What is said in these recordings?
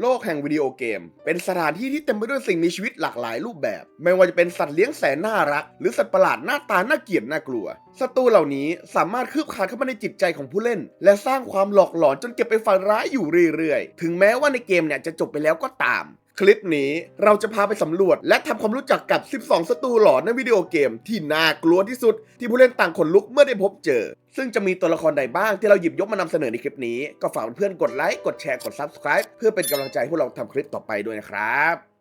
โลกแห่งวิดีโอเกม เป็นสถานที่ที่เต็มไปด้วยสิ่งมีชีวิตหลากหลายรูปแบบ ไม่ว่าจะเป็นสัตว์เลี้ยงแสนน่ารัก หรือสัตว์ประหลาดหน้าตาน่าเกลียดน่ากลัวศัตรูเหล่านี้สามารถคืบคลานเข้ามาในจิตใจของผู้เล่น และสร้างความหลอกหลอนจนเก็บไปฝันร้ายอยู่เรื่อยๆ ถึงแม้ว่าในเกมเนี่ยจะจบไปแล้วก็ตาม คลิปนี้เราจะพาไปสำรวจ และทำความรู้จักกับ 12 ศัตรูหลอนในวิดีโอเกม ที่น่ากลัวที่สุด ที่ผู้เล่นต่างขนลุกเมื่อได้พบเจอ ซึ่งจะมีตัวละครใดบ้างที่เราหยิบยกมานำเสนอในคลิปนี้ ก็ฝากเพื่อนกดไลค์ กดแชร์ กด Subscribe เพื่อเป็นกำลังใจให้พวกเราทำคลิปต่อไปด้วยนะครับ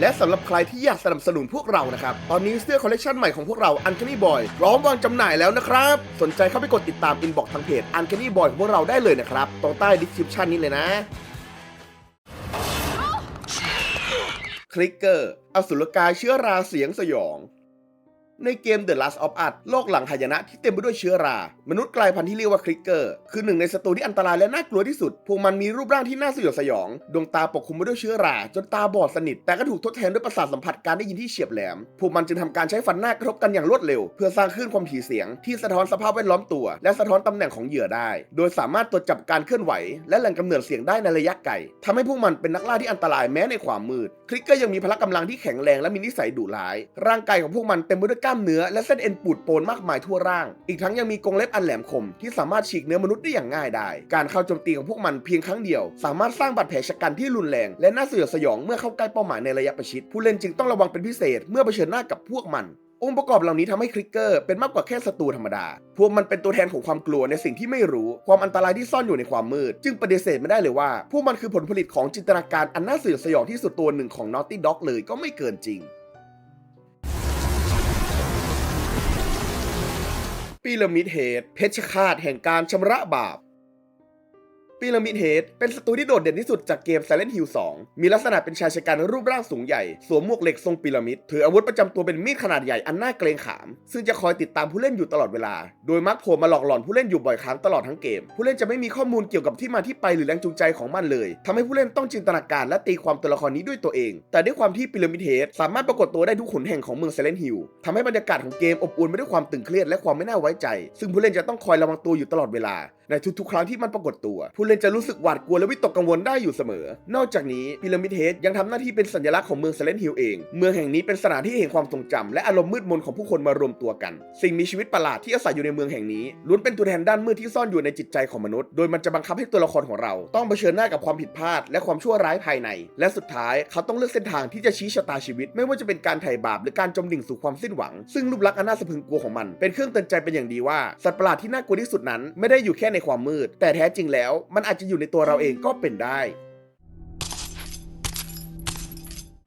และสำหรับใครที่อยากสนับสนุนพวกเรานะครับ ตอนนี้เสื้อคอลเลกชันใหม่ของพวกเรา Uncanny Boy พร้อมวางจำหน่ายแล้วนะครับ สนใจเข้าไปกดติดตามอินบ็อกทางเพจ Uncanny Boy ของพวกเราได้เลยนะครับ ตรงใต้ดีสคริปชันนี้เลยนะ คลิกเกอร์ อสุรกายเชื้อราเสียงสยอง ในเกม The Last of Us โลกหลังหายนะที่เต็มไปด้วยเชื้อรา มนุษย์กลายพันธุ์ที่เรียกว่าคลิกเกอร์ คือหนึ่งในศัตรูที่อันตรายและน่ากลัวที่สุด พวกมันมีรูปร่างที่น่าสยดสยอง ดวงตาปกคลุมไปด้วยเชื้อรา จนตาบอดสนิท แต่ก็ถูกทดแทนด้วยประสาทสัมผัสการได้ยินที่เฉียบแหลม พวกมันจึงทำการใช้ฟันหน้ากระทบกันอย่างรวดเร็ว เพื่อสร้างคลื่นความถี่เสียง ที่สะท้อนสภาพแวดล้อมตัว และสะท้อนตำแหน่งของเหยื่อได้ โดยสามารถตรวจจับการเคลื่อนไหว และแหล่งกำเนิดเสียงได้ในระยะไกลทำให้พวกมันเป็นนักล่าที่อันตรายแม้ในความมืด คลิกเกอร์ยังมีพละกำลังที่แข็งแรงและมีนิสัยดุร้าย ร่างกายของพวกมันเต็มไปด้วยล้ามเนื้อและเส้นเอ็นปูดโปนมากมายทั่วร่าง อีกทั้งยังมีกรงเล็บอันแหลมคม ที่สามารถฉีกเนื้อมนุษย์ได้อย่างง่ายไดายการเข้าโจมตีของพวกมันเพียงครั้งเดียว สามารถสร้างบาดแผลชะกันที่รุนแรง และน่าสยดสยองเมื่อเข้าใกล้เป้าหมายในระยะประชิด ผู้เล่นจึงต้องระวังเป็นพิเศษเมื่อเผชิญหน้ากับพวกมันองค์ประกอบเหล่านี้ทำให้คลิกเกอร์เป็นมากกว่าแค่ศัตรูธรรมดา พวกมันเป็นตัวแทนของความกลัวในสิ่งที่ไม่รู้ ความอันตรายที่ซ่อนอยู่ในความมืด จึงปฏิเสธไม่ได้เลยว่า พวกมันคือผลผลิตของจินตนาการอันน่าสยดสยองที่สุดตัวหนึ่งของ Naughty Dog เลยก็ไม่เกินจริง พีระมิดเหตุเพชฌฆาตแห่งการชำระบาป ปีระมิดเฮดเป็นศัตรูที่โดดเด่นที่สุดจากเกม Silent Hill 2 มีลักษณะเป็นชายชะกันรูปร่างสูงใหญ่ สวมหมวกเหล็กทรงพีระมิด ถืออาวุธประจำตัวเป็นมีดขนาดใหญ่อันน่าเกรงขาม ซึ่งจะคอยติดตามผู้เล่นอยู่ตลอดเวลา โดยมักโผล่มาหลอกหลอนผู้เล่นอยู่บ่อยครั้งตลอดทั้งเกม ผู้เล่นจะไม่มีข้อมูลเกี่ยวกับที่มาที่ไปหรือแรงจูงใจของมันเลยทำให้ผู้เล่นต้องจินตนาการและตีความตัวละครนี้ด้วยตัวเอง แต่ด้วยความที่พีระมิดเฮดสามารถปรากฏตัวได้ทุกขนแห่งของเมือง Silent Hill ทำให้บรรยากาศของเกมอบอุ่นไปด้วยความตึงเครียดและความไม่น่าไว้ใจ ซึ่งผู้เล่นจะต้องคอยระวังตัวอยู่ตลอดเวลาในทุกๆ ครั้งที่มันปรากฏตัว ผู้เล่นจะรู้สึกหวาดกลัวและวิตกกังวลได้อยู่เสมอ นอกจากนี้พีระมิดเฮดยังทำหน้าที่เป็นสัญลักษณ์ของเมืองเซเลนฮิลเอง เมืองแห่งนี้เป็นสถานที่แห่งความทรงจำและอารมณ์มืดมนของผู้คนมารวมตัวกัน สิ่งมีชีวิตประหลาดที่อาศัยอยู่ในเมืองแห่งนี้ล้วนเป็นตัวแทนด้านมืดที่ซ่อนอยู่ในจิตใจของมนุษย์ โดยมันจะบังคับให้ตัวละครของเรา ต้องเผชิญหน้ากับความผิดพลาด และความชั่วร้ายภายใน และสุดท้ายเขาต้องเลือกเส้นทางที่จะชี้ชะตาชีวิต ไม่ว่าจะเป็นการไถ่บาปหรือการจมดิ่งสู่ความสิ้นหวัง ซึ่งรูปลักษณ์อันน่าสะพึงกลัวของมัน เป็นเครื่องเตือนใจเป็นอย่างดีว่าสัตว์ประหลาดที่น่ากลัวที่สุดนั้นไม่ได้อยู่แค่ในความมืด แต่แท้จริงแล้ว มันอาจจะอยู่ในตัวเราเองก็เป็นได้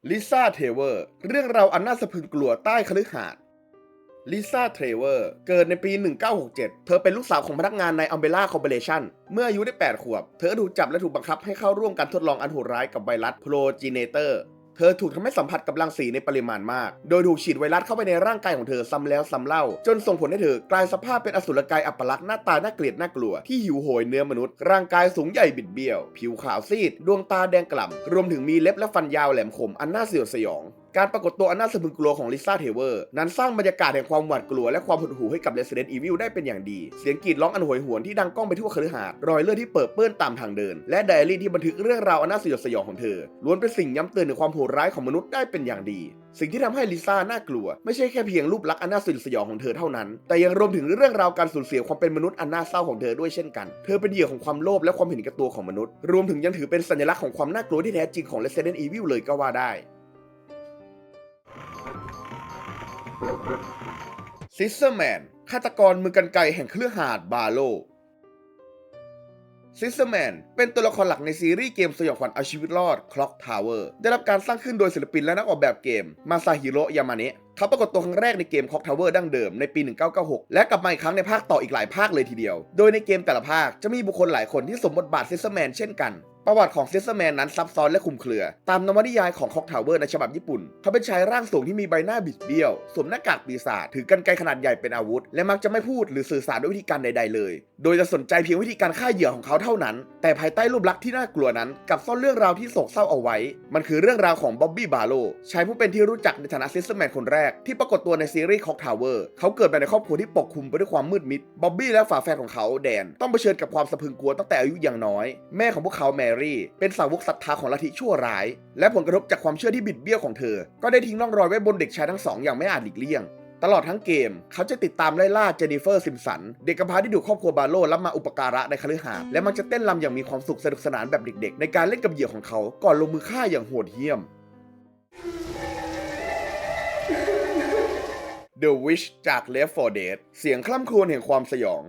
ลิซ่าเทเวอร์เรื่องราวอันน่าสะพรึงกลัวใต้คฤหาสน์ลิซ่าเทเวอร์เกิดในปี 1967 เธอเป็นลูกสาวของพนักงานใน Umbrella Corporation เมื่ออายุได้ 8 ขวบ เธอถูกจับและถูกบังคับให้เข้าร่วมการทดลองอันโหดร้ายกับไวรัสโปรจีเนเตอร์ เธอถูกทำให้สัมผัสกับรังสีในปริมาณมาก โดยถูกฉีดไวรัสเข้าไปในร่างกายของเธอซ้ำแล้วซ้ำเล่า จนส่งผลให้เธอกลายสภาพเป็นอสุรกายอัปลักษณ์หน้าตาน่าเกลียดน่ากลัวที่หิวโหยเนื้อมนุษย์ ร่างกายสูงใหญ่บิดเบี้ยว ผิวขาวซีด ดวงตาแดงกล่ำรวมถึงมีเล็บและฟันยาวแหลมคมอันน่าสยดสยอง การปรากฏตัวอันน่าสะพรึงกลัวของลิซ่าเทเวอร์นั้นสร้างบรรยากาศแห่งความหวาดกลัวและความหดหู่ให้กับ Resident Evil ได้เป็นอย่างดี เสียงกรีดร้องอันโหยหวนที่ดังก้องไปทั่วคฤหาสน์รอยเลือดที่เปิดเปื้อนตามทางเดิน และไดอารี่ที่บันทึกเรื่องราวอันน่าสยดสยองของเธอล้วนเป็นสิ่งย้ำเตือนถึงความโหดร้ายของมนุษย์ได้เป็นอย่างดีสิ่งที่ทำให้ลิซ่าน่ากลัว ไม่ใช่แค่เพียงรูปลักษณ์อันน่าสยดสยองของเธอเท่านั้น แต่ยังรวมถึงเรื่องราวการสูญเสียความเป็นมนุษย์อันน่าเศร้าของเธอด้วยเช่นกัน เธอเป็นเหยื่อของความโลภและความเห็นแก่ตัวของมนุษย์ รวมถึงยังถือเป็นสัญลักษณ์ของความน่ากลัวที่แท้จริงของ Resident Evil เลยก็ว่าได้ ซิสเตอร์แมนฆาตกรมือกันไกแห่งเครือหาดบาโลซิสเตอร์แมนเป็นตัวละครหลักในซีรีส์เกมสยองขวัญเอาชีวิตรอด Clock Tower ได้รับการสร้างขึ้นโดยศิลปินและนักออกแบบเกมมาซาฮิโร่ยามาเนะเขาปรากฏตัวครั้งแรกในเกม Clock Tower ดั้งเดิมในปี 1996 และกลับมาอีกครั้งในภาคต่ออีกหลายภาคเลยทีเดียว โดยในเกมแต่ละภาคจะมีบุคคลหลายคนที่สมบทบาทซิสเตอร์แมนเช่นกัน ประวัติของเซสแมนนั้นซับซ้อนและคลุมเครือ ตามนวนิยายของคอกทาวเวอร์ในฉบับญี่ปุ่น เขาเป็นชายร่างสูงที่มีใบหน้าบิดเบี้ยวสวมหน้ากากปีศาจถือกรรไกรขนาดใหญ่เป็นอาวุธ และมักจะไม่พูดหรือสื่อสารด้วยวิธีการใด ๆ เลย โดยจะสนใจเพียงวิธีการฆ่าเหยื่อของเขาเท่านั้น แต่ภายใต้รูปลักษณ์ที่น่ากลัวนั้นกับซ่อนเรื่องราวที่โศกเศร้าเอาไว้ มันคือเรื่องราวของบ๊อบบี้บาโลชายผู้เป็นที่รู้จักในฐานะเซสแมนคนแรกที่ปรากฏตัวในซีรีส์คอกทาวเวอร์เขาเกิดมาในครอบครัวที่ปกคลุมไปด้วยความมืดมิดบ๊อบบี้และฝาแฝดของเขาแดนต้องเผชิญกับความสะพรึงกลัวตั้งแต่อายุยังน้อยแม่ของพวกเขาแมรเป็นสาวกศรัทธาของลัทธิชั่วร้าย และผลกระทบจากความเชื่อที่บิดเบี้ยวของเธอ ก็ได้ทิ้งร่องรอยไว้บนเด็กชายทั้งสองอย่างไม่อาจหลีกเลี่ยง ตลอดทั้งเกม เขาจะติดตามไล่ล่าเจนนิเฟอร์ซิมสัน เด็กกำพร้าที่ถูกครอบครัวบาโลรับมาอุปการะในคฤหาสน์และมักจะเต้นรำอย่างมีความสุขสนุกสนานแบบเด็ก ๆ ในการเล่นกับเหยื่อของเขาก่อนลงมือฆ่าอย่างโหดเหี้ยม The Wish จาก Left 4 Dead เสียงคล่ำครวญแห่งความสยอง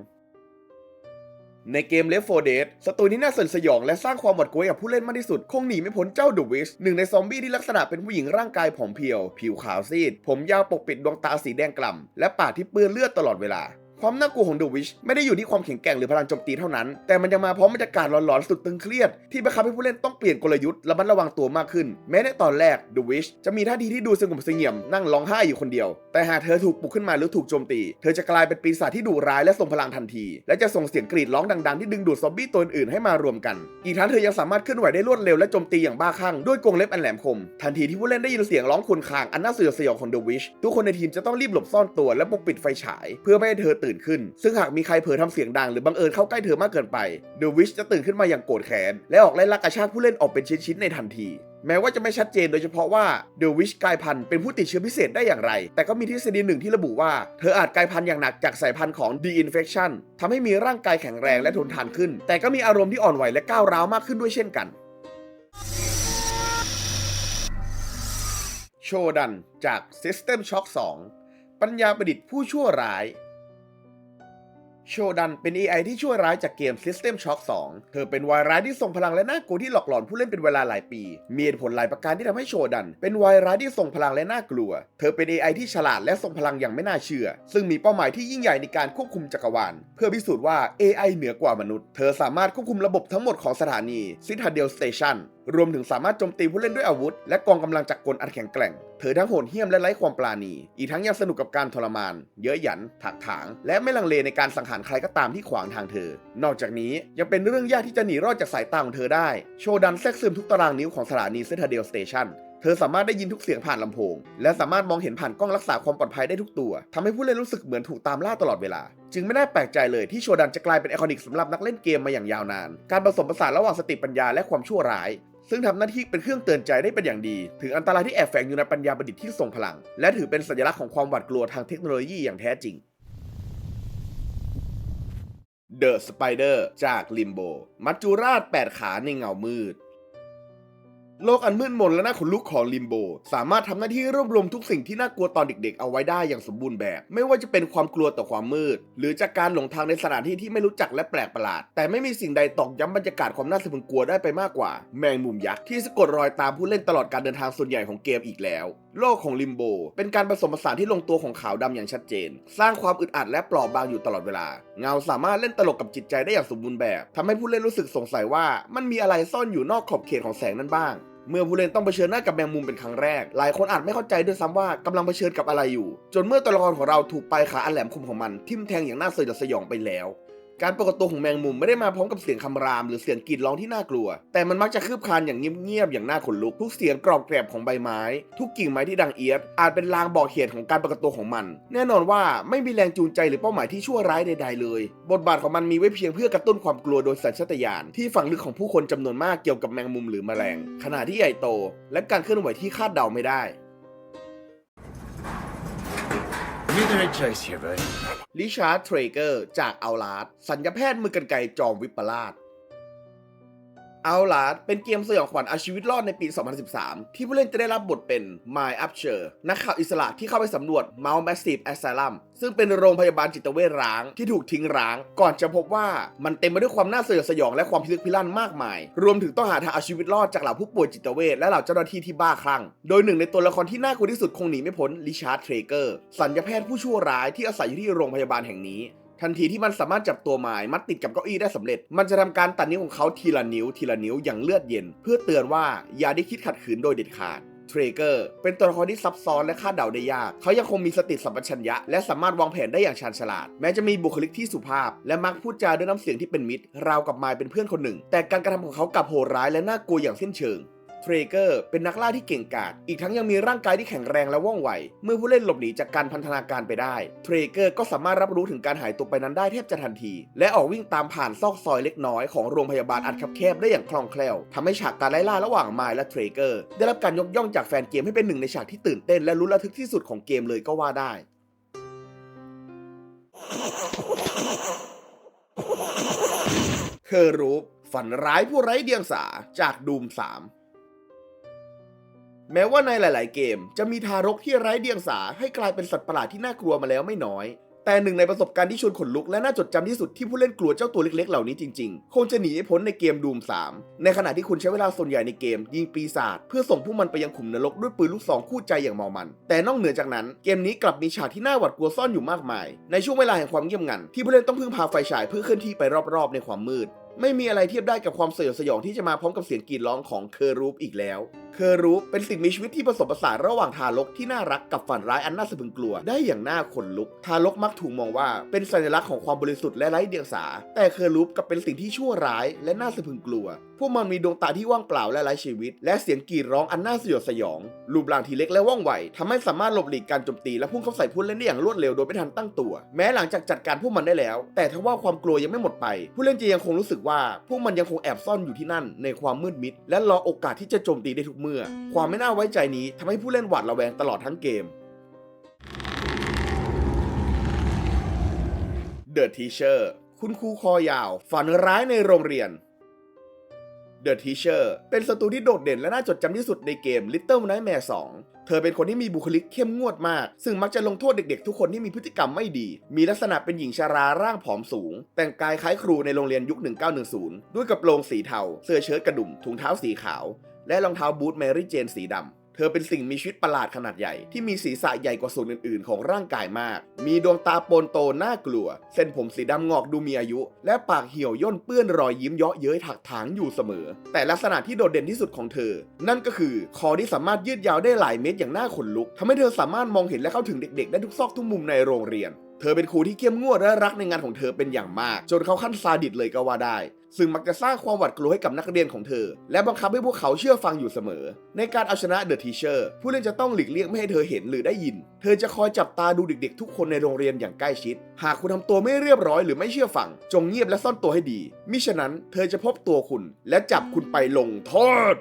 ในเกม Left 4 Dead ศัตรูนี้น่าสนสยองและสร้างความหวาดกลัวกับผู้เล่นมากที่สุด คงหนีไม่พ้นเจ้า The Wish หนึ่งในซอมบี้ที่ลักษณะเป็นผู้หญิงร่างกายผอมเพรียว ผิวขาวซีด ผมยาวปกปิดดวงตาสีแดงกล่ำและปากที่เปื้อนเลือดตลอดเวลา ความน่ากลัวของ The Witch ไม่ได้อยู่ที่ความแข็งแกร่งหรือพลังโจมตีเท่านั้น แต่มันยังมาพร้อมบรรยากาศหลอนๆสุดตึงเครียด ที่บังคับให้ผู้เล่นต้องเปลี่ยนกลยุทธ์ระมัดระวังตัวมากขึ้น แม้ในตอนแรก The Witch จะมีท่าทีที่ดูสงบเสงี่ยมนั่งร้องไห้อยู่คนเดียว แต่หากเธอถูกปลุกขึ้นมาหรือถูกโจมตี เธอจะกลายเป็นปีศาจที่ดุร้ายและทรงพลังทันที และจะส่งเสียงกรีดร้องดังๆที่ดึงดูดซอมบี้ตัวอื่นๆให้มารวมกัน อีกทั้งเธอยังสามารถเคลื่อนไหวได้รวดเร็วและโจมตีอย่างบ้าคลั่งด้วยกรงเล็บอันแหลมคม ทันทีที่ผู้เล่นได้ยินเสียงร้องควญคางอันน่าสยดสยองของ The Witch ทุกคนในทีมจะต้องรีบหลบซ่อนตัวและปกปิดไฟฉาย เพื่อไม่ให้เธอตื่นขึ้น ซึ่งหากมีใครเผลอทำเสียงดังหรือบังเอิญเข้าใกล้เธอมากเกินไป The Witch จะตื่นขึ้นมาอย่างโกรธแค้นและออกไล่ล่ากระชากผู้เล่นออกเป็นชิ้นๆในทันทีแม้ว่าจะไม่ชัดเจนโดยเฉพาะว่า The Witch กลายพันธุ์เป็นผู้ติดเชื้อพิเศษได้อย่างไร แต่ก็มีทฤษฎีหนึ่งที่ระบุว่า เธออาจกลายพันธุ์อย่างหนักจากสายพันธุ์ของ The Infection ทำให้มีร่างกายแข็งแรงและทนทานขึ้น แต่ก็มีอารมณ์ที่อ่อนไหวและก้าวร้าวมากขึ้นด้วยเช่นกัน โชดันจาก System Shock 2 ปัญญาประดิษฐ์ผู้ชั่วร้าย โชดันเป็น AI ที่ชั่วร้ายจากเกม System Shock 2 เธอเป็นวายร้ายที่ทรงพลังและน่ากลัวที่หลอกหลอนผู้เล่นเป็นเวลาหลายปี มีเหตุผลหลายประการที่ทำให้โชดัน เป็นวายร้ายที่ทรงพลังและน่ากลัว เธอเป็น AI ที่ฉลาดและทรงพลังอย่างไม่น่าเชื่อ ซึ่งมีเป้าหมายที่ยิ่งใหญ่ในการควบคุมจักรวาล เพื่อพิสูจน์ว่า AI เหนือกว่ามนุษย์ เธอสามารถควบคุมระบบทั้งหมดของสถานี Citadel Station รวมถึงสามารถโจมตีผู้เล่นด้วยอาวุธ และกองกำลังจักรกลอันแข็งแกร่ง เธอทั้งโหดเหี้ยมและไร้ความปราณี อีกทั้งยังสนุกกับการทรมาน เยอะหยัน ถักถาง และไม่ลังเลในการสังหารใครก็ตามที่ขวางทางเธอ นอกจากนี้ยังเป็นเรื่องยากที่จะหนีรอดจากสายตาของเธอได้ โชดันแทรกซึมทุกตารางนิ้วของสถานีเซนทาเดลสเตชันเธอสามารถได้ยินทุกเสียงผ่านลำโพง และสามารถมองเห็นผ่านกล้องรักษาความปลอดภัยได้ทุกตัวทำให้ผู้เล่นรู้สึกเหมือนถูกตามล่าตลอดเวลา จึงไม่น่าแปลกใจเลยที่โชดันจะกลายเป็นไอคอนิกสำหรับนักเล่นเกมมาอย่างยาวนาน การผสมผสานระหว่างสติปัญญาและความชั่วร้าย ซึ่งทำหน้าที่เป็นเครื่องเตือนใจได้เป็นอย่างดี ถึงอันตรายที่แอบแฝงอยู่ในปัญญาประดิษฐ์ที่ทรงพลัง และถือเป็นสัญลักษณ์ของความหวาดกลัวทางเทคโนโลยีอย่างแท้จริง The Spider จาก Limbo มัจจุราช 8 ขาในเงามืด โลกอันมืดมนและน่าขนลุกของลิมโบ สามารถทำหน้าที่รวบรวมทุกสิ่งที่น่ากลัวตอนเด็ก ๆ เอาไว้ได้อย่างสมบูรณ์แบบ ไม่ว่าจะเป็นความกลัวต่อความมืด หรือจากการหลงทางในสถานที่ที่ไม่รู้จักและแปลกประหลาด แต่ไม่มีสิ่งใดตอกย้ำบรรยากาศความน่าสะพรึงกลัวได้ไปมากกว่า แมงมุมยักษ์ที่สะกดรอยตามผู้เล่นตลอดการเดินทางส่วนใหญ่ของเกมอีกแล้ว โลกของลิมโบ เป็นการผสมผสานที่ลงตัวของขาวดำอย่างชัดเจน สร้างความอึดอัดและปลอบบางอยู่ตลอดเวลา เงาสามารถเล่นตลกกับจิตใจได้อย่างสมบูรณ์แบบทำให้ผู้เล่นรู้สึกสงสัยว่ามันมีอะไรซ่อนอยู่นอกขอบเขตของแสงนั้นบ้าง เมื่อผู้เล่นต้องเผชิญหน้ากับแมงมุมเป็นครั้งแรก หลายคนอาจไม่เข้าใจด้วยซ้ำว่ากำลังเผชิญกับอะไรอยู่ จนเมื่อตัวละครของเราถูกปลายขาอันแหลมคมของมันทิ่มแทงอย่างน่าสยดสยองไปแล้ว การปรากฏตัวของแมงมุมไม่ได้มาพร้อมกับเสียงคำราม หรือเสียงกรีดร้องที่น่ากลัว แต่มันมักจะคืบคลานอย่างเงียบๆอย่างน่าขนลุกทุกเสียงกรอบแกรบของใบไม้ ทุกกิ่งไม้ที่ดังเอียดอาจเป็นลางบอกเหตุของการปรากฏตัวของมัน แน่นอนว่าไม่มีแรงจูงใจหรือเป้าหมายที่ชั่วร้ายใดๆเลย บทบาทของมันมีไว้เพียงเพื่อกระตุ้นความกลัวโดยสัญชาตญาณที่ฝังลึกของผู้คนจำนวนมากเกี่ยวกับแมงมุมหรือแมลงขนาดที่ใหญ่โต และการเคลื่อนไหวที่คาดเดาไม่ได้ You the right choice here, bud. ลิชาร์ดเทรเกอร์จากเอาลลาดสัญญาแพทย์มือกันไกรจอมวิปลาส เอัลลาดเป็นเกมสยองขวัญเอาชีวิตรอดในปี 2013 ที่ผู้เล่นจะได้รับบทเป็น My Upcher นักข่าวอิสระที่เข้าไปสำรวจ Mount Massive Asylum ซึ่งเป็นโรงพยาบาลจิตเวชร้างที่ถูกทิ้งร้าง ก่อนจะพบว่ามันเต็มไปด้วยความน่าสยดสยองและความพิลึกพิลั่นมากมาย รวมถึงต้องหาทางเอาชีวิตรอดจากเหล่าผู้ป่วยจิตเวชและเหล่าเจ้าหน้าที่ที่บ้าคลั่ง โดยหนึ่งในตัวละครที่น่ากลัวที่สุดคงหนีไม่พ้นลิชาร์ดเทรเกอร์สัญญาแพทย์ผู้ชั่วร้ายที่อาศัยอยู่ที่โรงพยาบาลแห่งนี้ ทันทีที่มันสามารถจับตัวไม้มัดติดกับเก้าอี้ได้สำเร็จ มันจะทำการตัดนิ้วของเขาทีละนิ้วทีละนิ้วอย่างเลือดเย็น เพื่อเตือนว่าอย่าได้คิดขัดขืนโดยเด็ดขาดเทรเกอร์เป็นตัวละครที่ซับซ้อนและคาดเดาได้ยาก เขายังคงมีสติสัมปชัญญะ และสามารถวางแผนได้อย่างชาญฉลาด แม้จะมีบุคลิกที่สุภาพ และมักพูดจาด้วยน้ำเสียงที่เป็นมิตร ราวกับมายเป็นเพื่อนคนหนึ่ง แต่การกระทำของเขากลับโหดร้ายและน่ากลัวอย่างสิ้นเชิง เทรเกอร์เป็นนักล่าที่เก่งกาจ อีกทั้งยังมีร่างกายที่แข็งแรงและว่องไว เมื่อผู้เล่นหลบหนีจากการพันธนาการไปได้ เทรเกอร์ก็สามารถรับรู้ถึงการหายตัวไปนั้นได้แทบจะทันที และออกวิ่งตามผ่านซอกซอยเล็กน้อยของโรงพยาบาลอันคับแคบได้อย่างคล่องแคล่วทำให้ฉากการไล่ล่าระหว่างไมายและเทรเกอร์ได้รับการยกย่องจากแฟนเกมให้เป็นหนึ่งในฉากที่ตื่นเต้นและลุ้นระทึกที่สุดของเกมเลยก็ว่าได้เคอรูปฝันร้ายผู้ไร้เดียงสาจากดูม3 แม้ว่าในหลาย ๆ เกม จะมีทารกที่ไร้เดียงสาให้กลายเป็นสัตว์ประหลาดที่น่ากลัวมาแล้วไม่น้อย แต่หนึ่งในประสบการณ์ที่ชวนขนลุกและน่าจดจำที่สุดที่ผู้เล่นกลัวเจ้าตัวเล็ก ๆ เหล่านี้จริง ๆ คงจะหนีไม่พ้นในเกมดูม 3 ในขณะที่คุณใช้เวลาส่วนใหญ่ในเกม ยิงปีศาจเพื่อส่งพวกมันไปยังขุมนรกด้วยปืนลูกซองคู่ใจอย่างเมามัน แต่นอกเหนือจากนั้นเกมนี้กลับมีฉากที่น่าหวาดกลัวซ่อนอยู่มากมาย ในช่วงเวลาแห่งความเงียบงันที่ผู้เล่นต้องพึ่งพาไฟฉายเพื่อเคลื่อนที่ไปรอบ ๆ ในความมืด ไม่มีอะไรเทียบได้กับความสยดสยองที่จะมาพร้อมกับเสียงกรีดร้องของเคอรูปอีกแล้ว เคอรูปเป็นสิ่งมีชีวิตที่ผสมผสานระหว่างทารกที่น่ารักกับฝันร้ายอันน่าสะพรึงกลัว ได้อย่างน่าขนลุก ทารกมักถูกมองว่าเป็นสัญลักษณ์ของความบริสุทธิ์และไร้เดียงสา แต่เคอรูปกลับเป็นสิ่งที่ชั่วร้ายและน่าสะพรึงกลัว พวกมันมีดวงตาที่ว่างเปล่าและไร้ชีวิต และเสียงกรีดร้องอันน่าสยดสยอง รูปร่างที่เล็กและว่องไวทำให้สามารถหลบหลีกการโจมตีและพุ่งเข้าใส่ผู้เล่นได้อย่างรวดเร็วโดยไม่ทันตั้งตัว แม้หลังจากจัดการพวกมันได้แล้ว แต่ถ้าว่าความกลัวยังไม่หมดไป ผู้เล่นจะยังคงรู้สึกว่า พวกมันยังคงแอบซ่อนอยู่ที่นั่นในความมืดมิด และรอโอกาสที่จะโจมตีได้ทุกเมื่อความไม่น่าไว้ใจนี้ทำให้ผู้เล่นหวาดระแวงตลอดทั้งเกม The Teacher คุณครูคอยาว ฝันร้ายในโรงเรียน The Teacher เป็นศัตรูที่โดดเด่นและน่าจดจำที่สุดในเกม Little Nightmares 2 เธอเป็นคนที่มีบุคลิกเข้มงวดมาก ซึ่งมักจะลงโทษเด็กๆ ทุกคนที่มีพฤติกรรมไม่ดี มีลักษณะเป็นหญิงชาราร่างผอมสูง แต่งกายคล้ายครูในโรงเรียนยุค 1910 ด้วยกระโปรงสีเทา เสื้อเชิ้ตกระดุมถุงเท้าสีขาว และรองเท้าบูทแมรี่เจนสีดำ เธอเป็นสิ่งมีชีวิตประหลาดขนาดใหญ่ ที่มีศีรษะใหญ่กว่าส่วนอื่น ๆ ของร่างกายมาก มีดวงตาโปนโตน่ากลัว เส้นผมสีดำงอกดูมีอายุ และปากเหี่ยวย่นเปื้อนรอยยิ้มเยาะเย้ยถักถางอยู่เสมอ แต่ลักษณะที่โดดเด่นที่สุดของเธอ นั่นก็คือคอที่สามารถยืดยาวได้หลายเมตรอย่างน่าขนลุกทำให้เธอสามารถมองเห็นและเข้าถึงเด็ก ๆ ได้ทุกซอกทุกมุมในโรงเรียน เธอเป็นครูที่เข้มงวดและรักในงานของเธอเป็นอย่างมาก จนเขาขั้นซาดิสเลยก็ว่าได้ ซึ่งมักจะสร้างความหวาดกลัวให้กับนักเรียนของเธอ และบังคับให้พวกเขาเชื่อฟังอยู่เสมอ ในการเอาชนะ The Teacher ผู้เล่นจะต้องหลีกเลี่ยงไม่ให้เธอเห็นหรือได้ยิน เธอจะคอยจับตาดูเด็กๆ ทุกคนในโรงเรียนอย่างใกล้ชิด หากคุณทำตัวไม่เรียบร้อยหรือไม่เชื่อฟัง จงเงียบและซ่อนตัวให้ดี มิฉะนั้นเธอจะพบตัวคุณ และจับคุณไปลงโทษ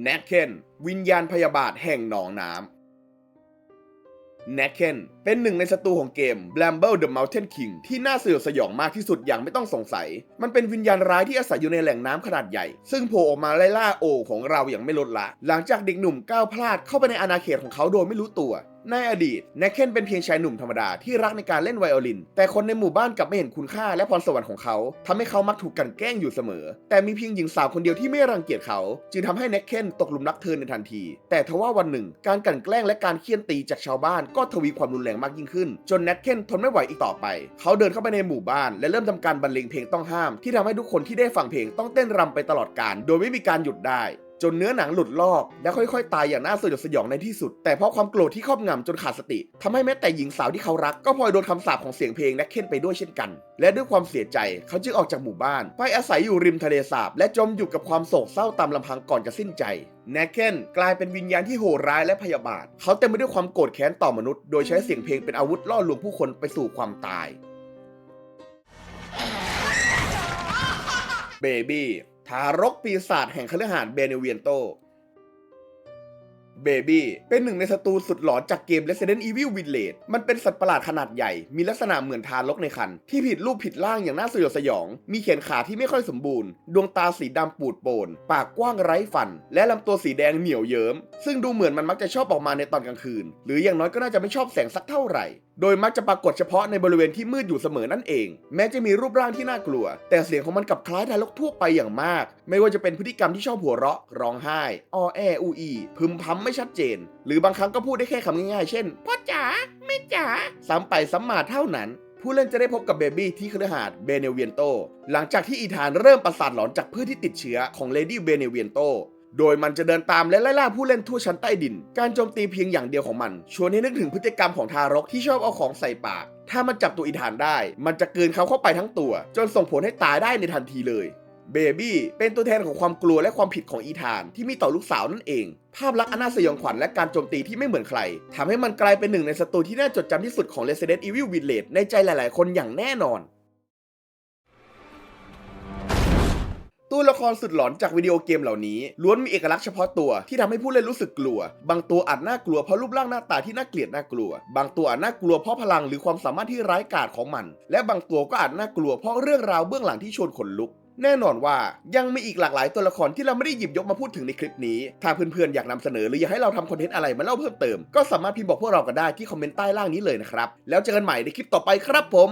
แนคเคนวิญญาณพยาบาทแห่งหนองน้ำแนคเคนเป็นหนึ่งในศัตรูของเกม Bramble the Mountain King ที่น่าสยดสยองมากที่สุดอย่างไม่ต้องสงสัย มันเป็นวิญญาณร้ายที่อาศัยอยู่ในแหล่งน้ำขนาดใหญ่ ซึ่งโผล่ออกมาไล่ล่าโอของเราอย่างไม่ลดละ หลังจากเด็กหนุ่มก้าวพลาดเข้าไปในอาณาเขตของเขาโดยไม่รู้ตัว ในอดีตแนทเคนเป็นเพียงชายหนุ่มธรรมดาที่รักในการเล่นไวโอลิน แต่คนในหมู่บ้านกลับไม่เห็นคุณค่าและพรสวรรค์ของเขาทำให้เขามักถูกกลันแกล้งอยู่เสมอ แต่มีเพียงหญิงสาวคนเดียวที่ไม่รังเกียจเขา จึงทำให้แนทเคนตกหลุมรักเธอในทันที แต่ทว่าวันหนึ่ง การกลั่นแกล้งและการเคี่ยนตีจากชาวบ้านก็ทวีความรุนแรงมากยิ่งขึ้น จนแนทเคนทนไม่ไหวอีกต่อไป เขาเดินเข้าไปในหมู่บ้าน และเริ่มทำการบรรเลงเพลงต้องห้าม ที่ทำให้ทุกคนที่ได้ฟังเพลงต้องเต้นรำไปตลอดกาลโดยไม่มีการหยุดได้ จนเนื้อหนังหลุดลอก และค่อยๆ ตายอย่างน่าสยดสยองในที่สุด แต่เพราะความโกรธที่ครอบงำจนขาดสติทำให้แม้แต่หญิงสาวที่เขารัก ก็พลอยโดนคำสาปของเสียงเพลงแนทเคนไปด้วยเช่นกัน และด้วยความเสียใจเขาจึงออกจากหมู่บ้านไปอาศัยอยู่ริมทะเลสาบ และจมอยู่กับความโศกเศร้าตามลำพังก่อนจะสิ้นใจแนทเคนกลายเป็นวิญญาณที่โหดร้ายและพยาบาท เขาเต็มไปด้วยความโกรธแค้นต่อมนุษย์ โดยใช้เสียงเพลงเป็นอาวุธล่อลวงผู้คนไปสู่ความตาย เบบี้ ทารกปีศาจแห่งคฤหาสน์เบเนเวียนโตเบบี้เป็นหนึ่งในศัตรูสุดหลอนจากเกม Resident Evil Village มันเป็นสัตว์ประหลาดขนาดใหญ่ มีลักษณะเหมือนทารกในครรภ์ที่ผิดรูปผิดร่างอย่างน่าสยดสยอง มีแขนขาที่ไม่ค่อยสมบูรณ์ ดวงตาสีดำปูดโปน ปากกว้างไร้ฟัน และลำตัวสีแดงเหนียวเยิ้ม ซึ่งดูเหมือนมันมักจะชอบออกมาในตอนกลางคืน หรืออย่างน้อยก็น่าจะไม่ชอบแสงสักเท่าไหร่โดยมักจะปรากฏเฉพาะในบริเวณที่มืดอยู่เสมอนั่นเอง แม้จะมีรูปร่างที่น่ากลัว แต่เสียงของมันกลับคล้ายทารกทั่วไปอย่างมาก ไม่ว่าจะเป็นพฤติกรรมที่ชอบหัวเราะ ร้องไห้ออแออูอีพึมพำไม่ชัดเจน หรือบางครั้งก็พูดได้แค่คำง่ายๆ เช่นพ่อจ๋าแม่จ๋าซ้ำไปซ้ำมาเท่านั้น ผู้เล่นจะได้พบกับเบบี้ที่คฤหาสน์เบเนเวียนโต หลังจากที่อีธานเริ่มประสาทหลอนจากพืชที่ติดเชื้อของเลดี้เบเนเวียนโต โดยมันจะเดินตามและไล่ล่าผู้เล่นทั่วชั้นใต้ดิน การโจมตีเพียงอย่างเดียวของมัน ชวนให้นึกถึงพฤติกรรมของทารกที่ชอบเอาของใส่ปาก ถ้ามันจับตัวอีธานได้ มันจะกลืนเขาเข้าไปทั้งตัว จนส่งผลให้ตายได้ในทันทีเลยเบบี้เป็นตัวแทนของความกลัวและความผิดของอีธานที่มีต่อลูกสาวนั่นเอง ภาพลักษณ์อนาสยองขวัญและการโจมตีที่ไม่เหมือนใครทำให้มันกลายเป็นหนึ่งในศัตรูที่น่าจดจำที่สุดของ Resident Evil Village ในใจหลาย ๆ คนอย่างแน่นอน ตัวละครสุดหลอนจากวิดีโอเกมเหล่านี้ล้วนมีเอกลักษณ์เฉพาะตัวที่ทำให้ผู้เล่นรู้สึกกลัว บางตัวอาจน่ากลัวเพราะรูปร่างหน้าตาที่น่าเกลียดน่ากลัว บางตัวอาจน่ากลัวเพราะพลังหรือความสามารถที่ร้ายกาจของมัน และบางตัวก็อาจน่ากลัวเพราะเรื่องราวเบื้องหลังที่ชวนขนลุกแน่นอนว่ายังมีอีกหลากหลายตัวละครที่เราไม่ได้หยิบยกมาพูดถึงในคลิปนี้ ถ้าเพื่อนๆอยากนำเสนอหรืออยากให้เราทำคอนเทนต์อะไรมาเล่าเพิ่มเติม ก็สามารถพิมพ์บอกพวกเรากันได้ที่คอมเมนต์ใต้ล่างนี้เลยนะครับ แล้วเจอกันใหม่ในคลิปต่อไปครับผม